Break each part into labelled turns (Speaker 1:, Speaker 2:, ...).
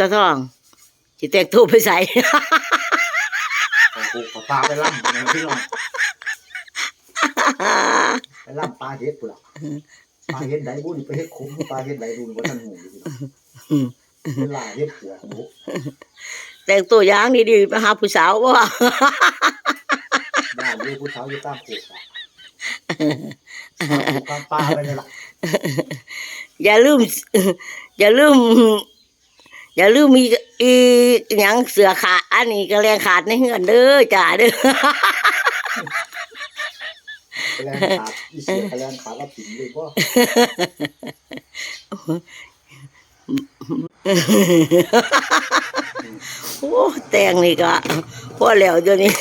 Speaker 1: ตาทองสิแต่งตัวไปใส่
Speaker 2: เอาปลูกเอาปลาไปล่ำนะพี่น้องไปล่ำปลาเฮ็ดปุ่นล่ะปลาเฮ็ดไดบุญไปเฮ็ดคุ้มปลาเฮ็ดไดบุญบ่ทันหูอยู่พี่น้องเวลาเฮ็ดหัวของบุ
Speaker 1: แต่งตัวอย่างดีๆไปหาผู้สาวบ่
Speaker 2: ย่านอยู่ผู้สาวอยู่ตามโขกอะเอาปลูกกลางปลาไปเลยล่ะ
Speaker 1: อย่าลืม อย่าลืม อย่าลืมมีอีหยังเสือขาดอันนี้ก็แรงขาดในเฮือนเด้อจ้าเด้อ
Speaker 2: แรงขาดอีเสียแรงขาดแล้วถิ่นเลยบ่
Speaker 1: โอ้แต่งนี่ก็พอแล้วเดี๋ยวนี้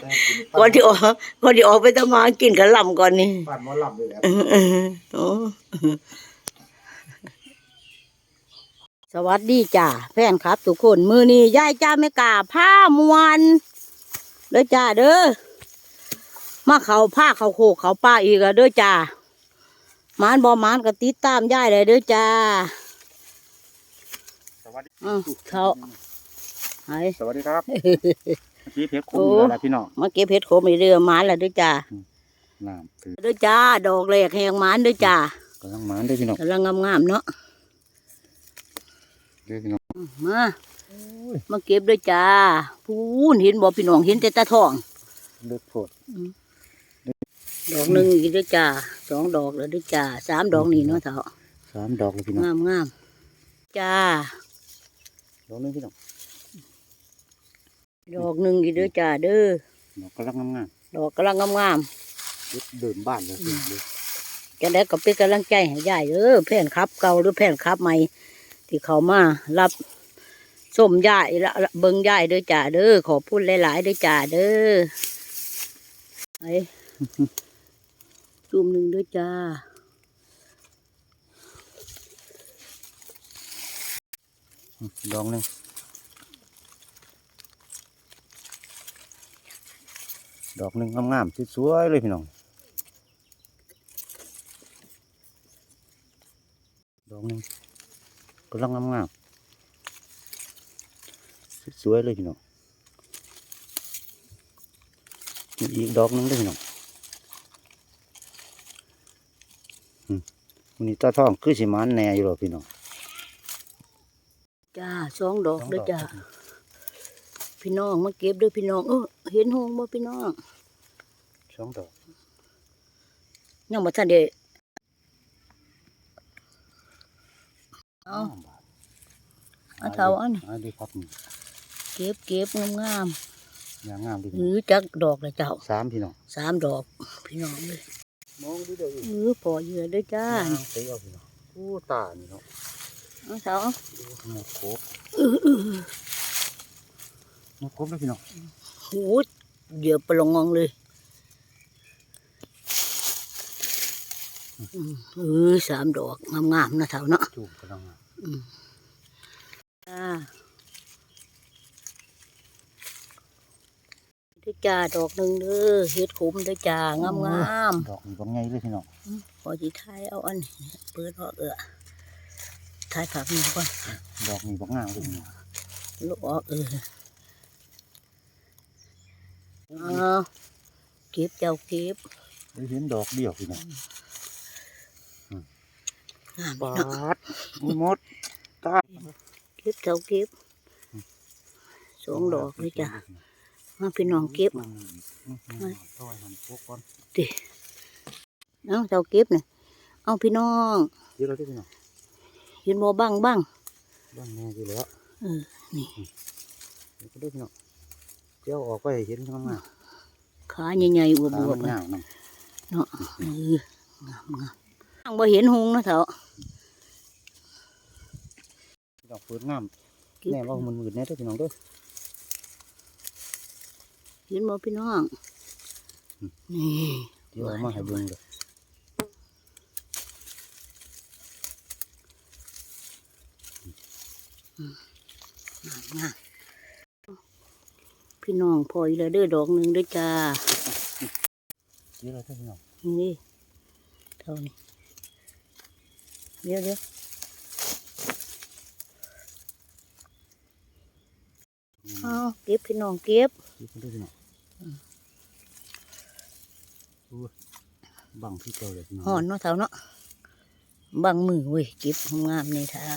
Speaker 2: แต่กิน
Speaker 1: ก่อนที่ออกก่อนที่ออกไปทำมากินกะหล่ำก่อนนี่
Speaker 2: ปานหมอลำเลยแหละ
Speaker 1: โอ้ สวัสดีจ้าแฟนครับ ทุกคนมือนี้ยายจ้าไม่กล้าผ้ามวนเด้อจ้าเด้อมาเขาผ้าเขาโคกเขาป้าอีกอะเด้อจ้าหมานบอมานก็ติดตามยายเลยเด้อจ้า
Speaker 3: สวัสดี
Speaker 1: อือเขาไอ้
Speaker 3: สวัสดีครับเมื่อกี้เพชรคุ้
Speaker 1: โอ้
Speaker 3: มแล้วล่ะพี่น้อง
Speaker 1: มาเก็บเพชรโขมอีเรือหมานแล้วเด้อจ้า
Speaker 3: น้ำถือ
Speaker 1: เด้อจ้าดอกแรกแหงหมานเด้อจ้ากำ
Speaker 3: ลังหมานด้วยพี่น้อง
Speaker 1: กำลังงามๆเนาะ
Speaker 3: ด้วยพี่น้อง
Speaker 1: มามาเก็บด้วยจ้าพูนเห็นบ่พี่น้องเห็นแต่ตาทอง
Speaker 3: เลือกโผด
Speaker 1: ดอกหนึ่งอีกด้วยจ้าสองดอกแล้วด้วยจ้าสามดอกนี่เนาะเถา
Speaker 3: สามดอกเลยพี่น้อง
Speaker 1: งามงามจ้า
Speaker 3: ดอกหนึงพี่น้อง
Speaker 1: ดอกหนึ่งอีกด้วยจ้าเด้อ
Speaker 3: ดอกกำลังงาม
Speaker 1: ดอกกำลังงามงาม
Speaker 3: ๆเด็ดเดินบ้านเลยพี่น้องเด้อ
Speaker 1: ๆจะได้ก็เป็นกำลังใจให้ยายเด้อแผ่นครับ เก่าหรือแผ่นครับใหม่ ที่เขามารับส้มยายละเบิงยายด้อจ้าเด้อขอพูดหลายๆด้อจ้าเด้อไอ้จุ่มหนึ่งด้อจ้า
Speaker 3: ดอกหนึ่งดอกหนึ่งงามๆสวยๆเลยพี่น้อง ดอกหนึ่ง กำลังงามๆสวยๆเลยพี่น้องมีอีกดอกหนึงด้วยพี่น้องวันนี้ตาทองคือสิมันแหน่อยู่หรอพี่น้อง
Speaker 1: จ้าสองดอกเด้อจ้าพี่น้องมาเก็บเด้วยพี่น้องเออเห็นหงบ่พี่น้อง
Speaker 3: สองดอก
Speaker 1: ยังบ่ทันได้ เอา
Speaker 3: บาท
Speaker 1: เอาเท่าอัน
Speaker 3: อันนี้ครับนี่
Speaker 1: เก็บเก็บงาม
Speaker 3: อย่างงามดี
Speaker 1: ๆหรือจักดอกละเจ้า
Speaker 3: สามพี่น้อง
Speaker 1: สามดอกพี่น้องเลย
Speaker 3: มองดูเด้อ
Speaker 1: เออพอเยอะเด้อจ้า
Speaker 3: เสียเอาพี่น้องอู้ตานี่เนาะ
Speaker 1: เอาเท่า
Speaker 3: หมดครบหมดครบเลยพี่น้อง
Speaker 1: หูเดี๋ยวปลงงองเลยอืม เออสามดอกงามๆนะเท่าเนาะ
Speaker 3: จูบกำลังงาม
Speaker 1: จ้าเด้อจ้าดอกหนึ่งเด้อเฮ็ดขมเด้อจ้างาม
Speaker 3: ดอกนี่บ่ไงเลยพี่น้อง
Speaker 1: ๆพอจีทายเอาอันนี้เปิดออกเออทายผักนี่ก่อน
Speaker 3: ดอกนี่บ่งามเลยพี่น้อง
Speaker 1: ลูกออกเออเอาเก็บเจ้าเก็บ
Speaker 3: ได้เห็นดอกเดียวพี่น้อง
Speaker 1: งาม
Speaker 3: บา
Speaker 1: เนาะ
Speaker 3: ดหมดตา
Speaker 1: เก็บเจ้าเก็บสองดอกเลยจ้ะมาพี่น้องเก็บ
Speaker 3: ต้อยมันพวกก่อน
Speaker 1: เอาเจ้าเก็บเนี่ยเอาพี่น้อง
Speaker 3: เดี๋ยวเราได้พี่น้อง
Speaker 1: เห็นบ่บ้างบ้าง
Speaker 3: บ้างแน่อยู่แล้ว
Speaker 1: เออนี่
Speaker 3: เดี๋ยวก็ได้พี่น้องเจ้าออกไปให้เห็นข้างหน้า
Speaker 1: ขาใหญ่ๆอว
Speaker 3: ขา
Speaker 1: บ
Speaker 3: มัน
Speaker 1: ๆ
Speaker 3: ยาวนํ
Speaker 1: เนาะเอองามงามทางบ่เห็นหงส์นะเถอะ
Speaker 3: ดอกเปิดงามแน่ว่ามันมืดแน่เด้อพี่น้องเด้อ
Speaker 1: เห็นบ่พี่น้องนี่
Speaker 3: เดี๋ยวเอามาให้เบิ่งเด้อ
Speaker 1: งามพี่น้องพออีแล้วเด้อดอกหนึ่งเด้อจ้า
Speaker 3: เดี๋ยวเราได้พี่น้อง
Speaker 1: นี่เท่านี้ เดี๋ยวเดี๋ยวเอาเก็บพี่น้องเก็บ
Speaker 3: เก็บได้พี่น้องบังพี่เก่าเลยพี่น้อง
Speaker 1: หอนเนาะเท้าเนาะบังมือเว้ยเก็บงามในเท้า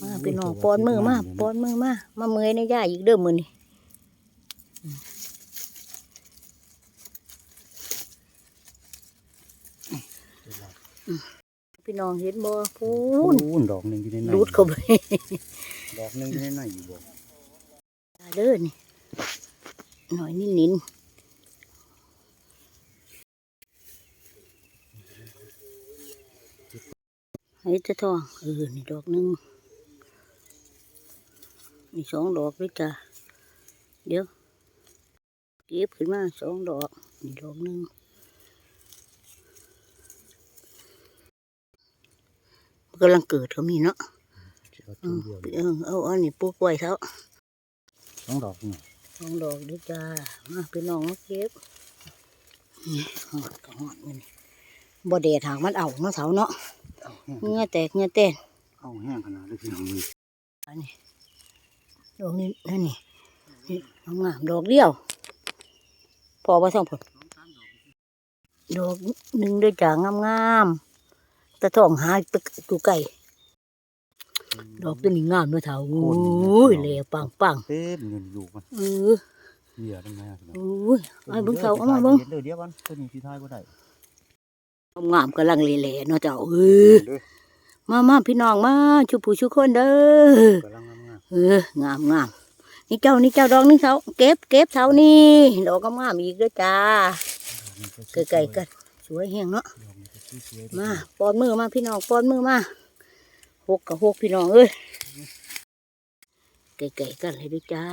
Speaker 1: มาพี่น้องป้อนมือมาป้อนมือมามาเมยในย่าอีกเดิมมือนี่ พี่น้องเห็นบ่พู
Speaker 3: พู
Speaker 1: น
Speaker 3: นดอกหนึ่งอยู่ในใน
Speaker 1: ดูดเข้าไป
Speaker 3: ดอกหนึ่งอยู่ในในอยู่บ่
Speaker 1: เด้อนี่หน่อยนิดนินให้ตะทองเออนี่ดอกหนึ่งมีสองดอกด้วยจ้ะเดี๋ยวเก็บขึ้นมาสองดอกนี่ดอกหนึ่งมัน กำลังเกิดเขามีเนาะ
Speaker 3: เอา
Speaker 1: อื
Speaker 3: ต้น
Speaker 1: ม
Speaker 3: เดียว
Speaker 1: เออเอาอันนี้ปลูกไว้เถอะ
Speaker 3: สองดอกพี่น้อง
Speaker 1: สองดอกด้วยจ้ามาพี่น้องมาเก็บนี่หอดก็หอดมันบ่เดดหางมันเอาเนาะเสาเนาะ
Speaker 3: เอาแห้ง
Speaker 1: เหงื่อแตกเหงื่อเต้น
Speaker 3: เอาแห้งขนาดเลยพี่น้องนี่
Speaker 1: อันนี้ดอกนี้นั่นนี่นี่งามๆดอกเดียว พอว่าสองผลดอกหนึ่งด้วยจ้างามๆ ตะทองหาตะตูไก่ดอกตัวนี้งามเนาะเถาโอ้ยเหล่ปังปัง
Speaker 3: เต็มเงินลูกมัน
Speaker 1: ๆเออ
Speaker 3: เหยื่อตั้งไงพี่น้อง
Speaker 1: โอ้ยไอ้เบิ่งเถาเอามาเบิ่ง
Speaker 3: เดี๋ยวเดี๋ยววันตัวนี้พี่ทายบ่ได้
Speaker 1: งามกำลังเหล่ๆเนาะเจ้าเออ
Speaker 3: เด้อ
Speaker 1: มามาพี่น้องมาชุบผู้ชุกคนเด้อกำ
Speaker 3: ลังงาม
Speaker 1: เอองามงามนี่เจ้านี่เจ้าดอกนี่เสาเก็บเก็บเสานี่ดอกงามๆอีกเด้อจ้า
Speaker 3: ๆ
Speaker 1: ไกลๆกันสวยแห้งเนาะ
Speaker 3: ดอกนี้ก็สวยๆ
Speaker 1: มาปอนมือมาพี่น้องปอนมือมาหกกับหกพี่น้องเอ้ยไกลๆกันเลยเด้วยจ้า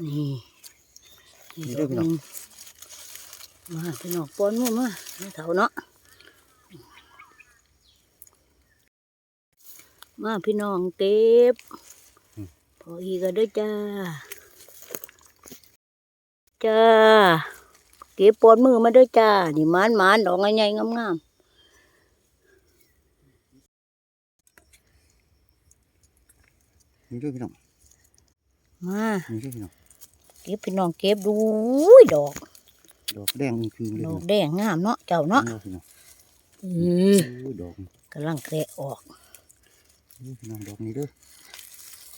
Speaker 1: นี่นี่ดอกหนึ่งมาพี่น้องปอนมือมานี่เถาเนาะมาพี่น้องเก็บพออีกก็ด้วยจ้า จ้า เก็บปอนมือมาด้วยจ้า นี่มันมันดอกใหญ่ๆงาม
Speaker 3: นี่ด้วยพี่น้อง
Speaker 1: ๆมา
Speaker 3: นี่ด้วยพี่น้อง
Speaker 1: เก็บพี่น้องเก็บดูอุ้ยดอก
Speaker 3: ดอกแดงนี่คือเลย
Speaker 1: ดอ
Speaker 3: พี่
Speaker 1: กแดงงามเนาะ เจ้า
Speaker 3: น้อง
Speaker 1: เนาะ
Speaker 3: พี่น้อง
Speaker 1: เออ
Speaker 3: โอ้ยดอกนี่
Speaker 1: กำลังแกะออก
Speaker 3: พี่น้องดอกนี้เด้อ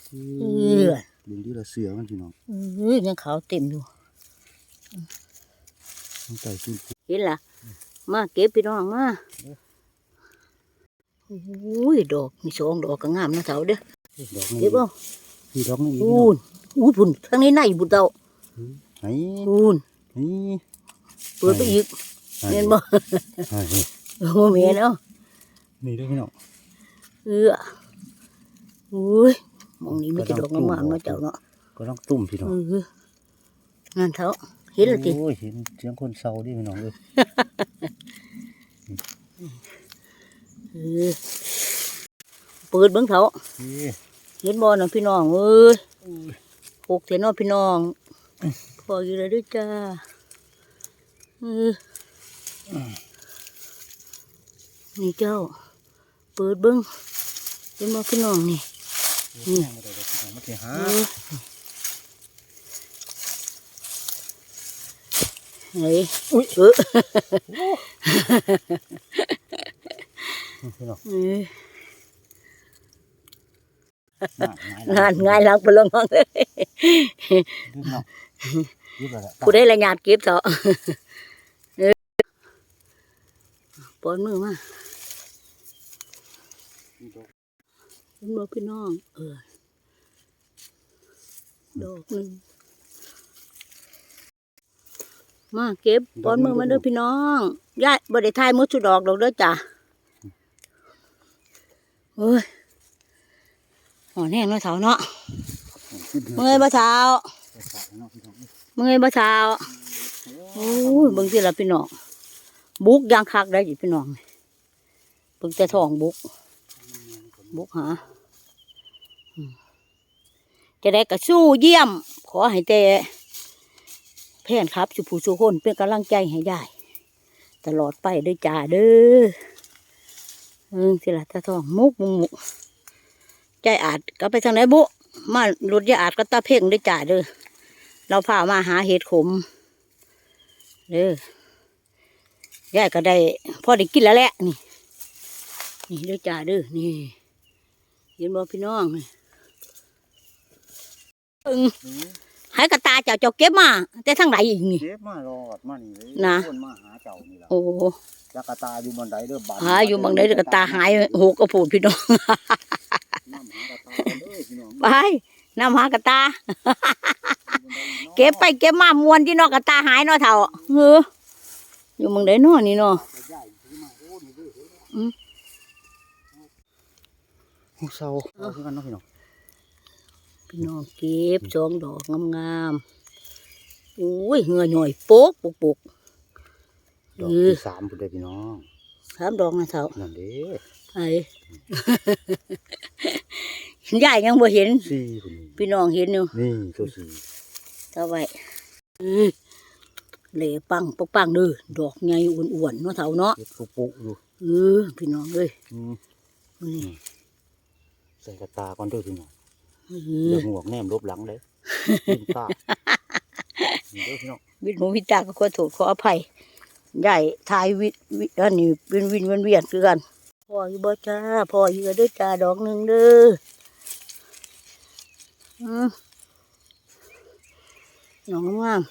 Speaker 1: เออ
Speaker 3: เบิ่งที่ละเสือมันพี่น้อง
Speaker 1: เออยังขาวเต็มอยู่
Speaker 3: มันใส่ขึ้น
Speaker 1: เห็นล่ะ มาเก็บพี่น้องมาอุ้ยดอกมีสองดอกก็งามนะเจ้าเด้อ
Speaker 3: ดอกนี้
Speaker 1: เก็บเอา
Speaker 3: พี่ดอกนี้
Speaker 1: อูนอู้พุ่นทางนี้ในบุญเจ้า
Speaker 3: ไอ้
Speaker 1: อูน
Speaker 3: ไอ้
Speaker 1: เปิดไปอีกเห็นบ่
Speaker 3: ไอ้
Speaker 1: โอ้แม่นเนาะ
Speaker 3: นี่ด้วยพี่น้อง
Speaker 1: เอออุ้ยหมองนี้มีแต่ดอกงามๆเนาะเจ้าเนาะ
Speaker 3: ก็ต้องตุ่มพี่น้อง
Speaker 1: เออนั่นเถอะ เห็นและติ
Speaker 3: โอ้ยเห็นเสียงคนเศร้าดิพี่น้องเลย
Speaker 1: เออเปิดเบิ่งเถอะ
Speaker 3: เอ้ย
Speaker 1: เห็นบ่น่ะพี่น้องเอ้ยหกเถอะเนาะพี่น้องพออยู่แล้วเด้วยจ้าเออนี่เจ้า เปิดเบิ่งเห็นบ่พี่น้องนี่
Speaker 3: นี่มาได้ดอกพี่น้องมาเถอะฮะ
Speaker 1: เออเฮ้ยอุ้ยเออ
Speaker 3: พี่น้อง
Speaker 1: เออ
Speaker 3: น่างา
Speaker 1: นง่ายหลังไปลงห้องเลย
Speaker 3: พี่น้องยิบแล้วล่ะ
Speaker 1: ผู้ได้ละหยาดเก็บเถอะเออปอนมือมาเห็นบ่พี่น้อง เออดอกหนึ่ง มาเก็บป้อนมือมาเด้อพี่น้องยายบ่ไทายมือสุดดอกดอกเด้อจ้ะเอ้ยหอนแห้งเนาะเสาเนาะเมื่อยบ่เช้า
Speaker 3: เนาะพี่น้อง
Speaker 1: เมื่อยบ่เช้าโอ้ยเบิ่งสิละพี่น้องบุกยางคักได้สิพี่น้องเบิ่งแต่ทองบุก บุกหาจะได้กระสู้เยี่ยม ขอให้แต่ แพนครับสุผู้สุคนเป็นกำลังใจให้ยายตลอดไปด้วยจ้าเด้อเออสิละตาทองมุกมุกมุกใจอาจกลับไปทางไหนบุมารถยาอาดก็ตาเพ่งด้วยจ้าเด้อเราพามาหาเห็ดขมเด้อยายก็ได้พ่อได้กินแล้วแหละนี่นี่เด้อจ้าเด้อนี่เห็นบ่พี่น้องนี่อึง ให้กระตาเจ้าเจ้าเก็บมาแต่ทางไหนอีกนี่
Speaker 3: เจ็บมารอดมานี่เลย
Speaker 1: นะ
Speaker 3: คนมาหาเจ้านี่ล่ะ
Speaker 1: โอ้
Speaker 3: จักรตาอยู่บันไดเด้อบ้าน
Speaker 1: หาอยู่บางใดเด้อกระตาหายโหกระพูดพี่น้อง
Speaker 3: น้ำหากระตาเด้อพี่น้อง
Speaker 1: ไปน้ำหากระตา เก็บไปเก็บมามวนที่เนอกกระตาหายเนาะเถ่าเอออยู่เมืองใดเนาะนี่เนาะอืม
Speaker 3: โอ้เศร้าเอาคือกันเนาะพี่น้อง
Speaker 1: พี่น้องเก็บสองดอกงามๆอุ้ยเหงื่อหน่อยโป๊กปุกปุก
Speaker 3: ดอก
Speaker 1: เออ
Speaker 3: ที่สามพุ่นเด้อพี่น้อง
Speaker 1: สามดอกนะเถ่า
Speaker 3: นั่นเด้
Speaker 1: ไอ้ยายยังบ่เห็น
Speaker 3: สี่พุ่นนี่
Speaker 1: พี่น้องเห็นอยู่
Speaker 3: นี่ตัวสี่
Speaker 1: เท่าไว้เอ้ยเหล่ปังปังปังเด้อดอกใหญ่อ้วนๆเนาะเถ่าเนาะ
Speaker 3: เฮ็ดปุปุอยู่
Speaker 1: เออพี่น้องเอ้ย
Speaker 3: อืม
Speaker 1: นี่
Speaker 3: ใส่กระตาก่อนเด้อพี่น้อง
Speaker 1: เอ
Speaker 3: เดี๋
Speaker 1: อ
Speaker 3: ยวหมวกแนมลบหลังเลยกินตานี่เด้อพี่น้อง
Speaker 1: วิทย์หมูวิตาก็ขอโทษขออภัยใหญ่ทายวิวิอันนี้เป็นวินเวียนเวียนคือกันพ่ออยู่บ่จ้าพ่ออยู่ก็เด้อจ้าดอกหนึ่งเด้ออืมน้องงาม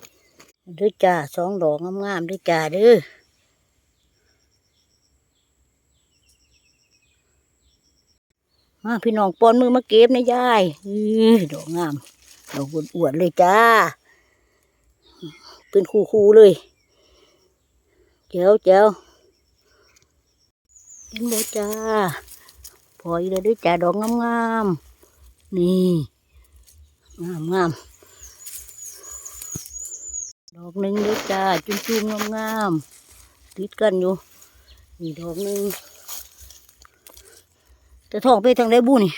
Speaker 1: ๆเด้อจ้าสองดอกงามๆเด้อจ้าเด้อ มาพี่น้องปอนมือมาเก็บนะยายอดอกงามดอกอวนๆเลยจ้า เป็นคูคูๆเลยเจ้าเจ้าเห็นบ่จ้าพออีกเลยด้วยจ้าดอกงามๆนี่งามงามๆดอกหนึ่งด้วยจ้าจุ้มๆงามๆติดกันอยู่นี่ดอกหนึ่ง แต่ท้องไปทางได้บุนี่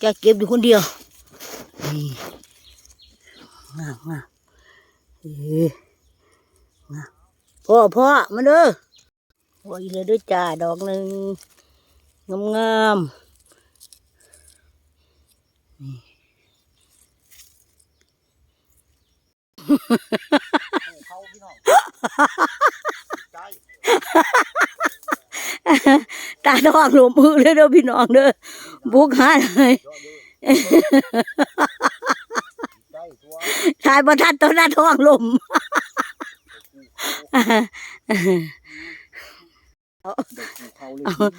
Speaker 1: แกเก็บอยู่คนเดียวนี่งามงามเอ้นะพ่อพ่อมาเด้อพ่ออีเลยด้วยจ้าดอกหนึ่งงามงามนี่
Speaker 3: เขาพี่น้องใจ
Speaker 1: ตาดอกหลวมือเลยเด้อพี่น้องเด้อบุกหาเลยชายประทัดตัวหน้าท้องลม
Speaker 3: เด็กกูเขาเลม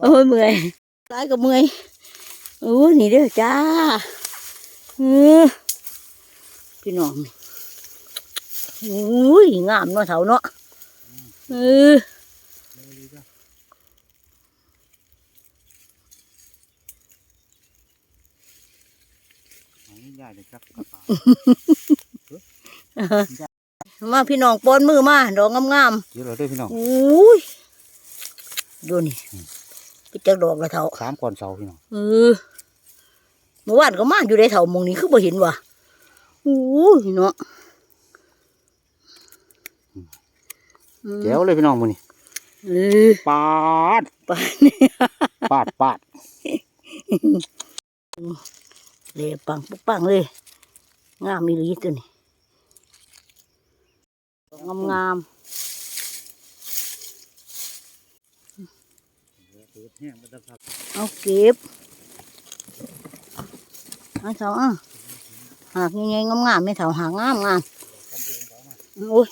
Speaker 1: โอ้ยเมื่อยร้ายก็เมื่อยโอ้นี่เด้อจ้าพี่น้องนี่ อ้ยงามเนาะเถาเนาะเออ
Speaker 3: เลยจ้ะเอานี่ยายเลยครับกระเป๋า
Speaker 1: มาพี่น้องปอนมือมาดอกงาม
Speaker 3: เยอะเลยเด้วยพี่น้อง
Speaker 1: ๆอุ้ยดูนี่ไปจักดอกละเถา
Speaker 3: สามก่อนเสาพี่น้อง
Speaker 1: เออเมื่อวานก็มาอยู่ในเถาหมองนี้คือบ่เห็นว่ะอู้ยเนาะอืม
Speaker 3: แจ๋วเลยพี่น้องมือนี่
Speaker 1: เออ
Speaker 3: ปาด
Speaker 1: ไปนี่
Speaker 3: ปาดปาด
Speaker 1: เลยปังปุ๊บปังเลย งามมีหลีตัวนี้งามงาม
Speaker 3: แห้งไปแล้วครับ
Speaker 1: ๆเอาเก็บเอาเถาอะหากยังไงงามงามๆไม่เถาหากงามงามโอ้ย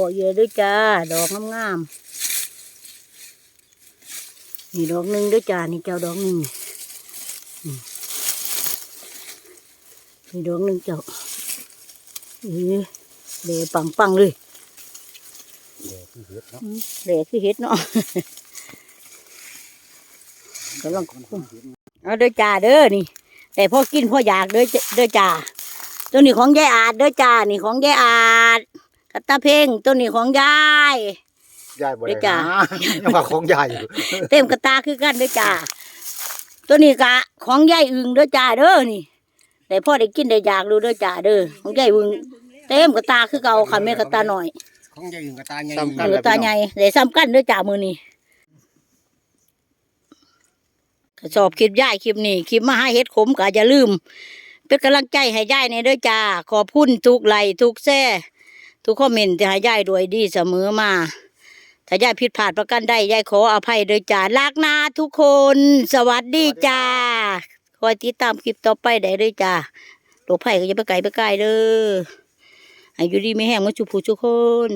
Speaker 1: พอเยอะด้วยจ้า ดอกงามงามๆนี่ดอกหนึ่งด้วยจ้า นี่เจ้าดอกหนึ่งนี่นี่ดอกหนึ่งเจ้าเอ้ยเลยปังปังๆเลย
Speaker 3: เดี๋ยวที่เฮ็ดเนาะ
Speaker 1: อืมเหลกคือเห็ดเนาะกำลังคุ้มเอาเด้อจ่าเด้อนี่ แต่พ่อกินพ่ออยากเด้อจ้ะเด้อจ่าตัวนี้ของยายอาดเด้อจ่านี่ของยายอาด กัตตาเพ่งตัวนี้ของยาย
Speaker 3: ยายบ่
Speaker 1: เด้
Speaker 3: ได้
Speaker 1: อจ้ะ
Speaker 3: นะยังว่าของยายอยู่
Speaker 1: เต็มกระตาคือกันเด้อจ่าตัวนี้กะของยายอึงเด้อจ่าเด้อนี่แต่พ่อได้กินได้อยากดูเด้อจ่าเด้อของยายอึงเต็มกระตาคือเก่าค่ะแม่กระตาหน่อย
Speaker 4: ของยายอื่นกับตาใหญ่
Speaker 3: ซ้ำกั
Speaker 1: กระตาใหญ่ได้ซ้ำกันเด้อจ่ามือนี่ก็ชอบคลิปย่ายคลิปนี้คลิปมาให้เฮ็ดขมก็อย่าลืม เป็นกำลังใจให้ย่ายในเด้อจ้าขอบคุณทุกไลค์ทุกแซ่ ทุกคอมเมนต์ที่ให้ย่ายด้วยดีเสมอมา ถ้าย่ายผิดพลาดประกันใดย่ายขออภัยเด้อจ้าลากนาทุกคน สวัสดีจ้าคอยติดตามคลิปต่อไปได้เด้อจ้าโลกไผ่ก็อย่าไปไกลไปไกลเด้อให้อยู่ดีไม่แห้งมาจุบผู้ทุกคน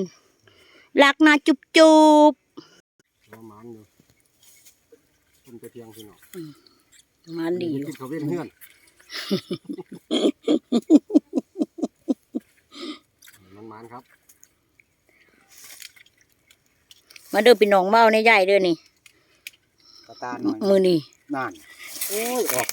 Speaker 1: ลากนาจุบจุบ
Speaker 3: ประมาณอยู่คุณไปเที่ยงพี่น้อง
Speaker 1: มันดีอยู่
Speaker 3: กินข้าวเว้นเพื่อน มันมันครับ
Speaker 1: มาเด้อพี่น้องเมาในใหญ่เด้อนี่
Speaker 3: กระตาหน่อย
Speaker 1: มือนี่
Speaker 3: นั่นโอ้ยออก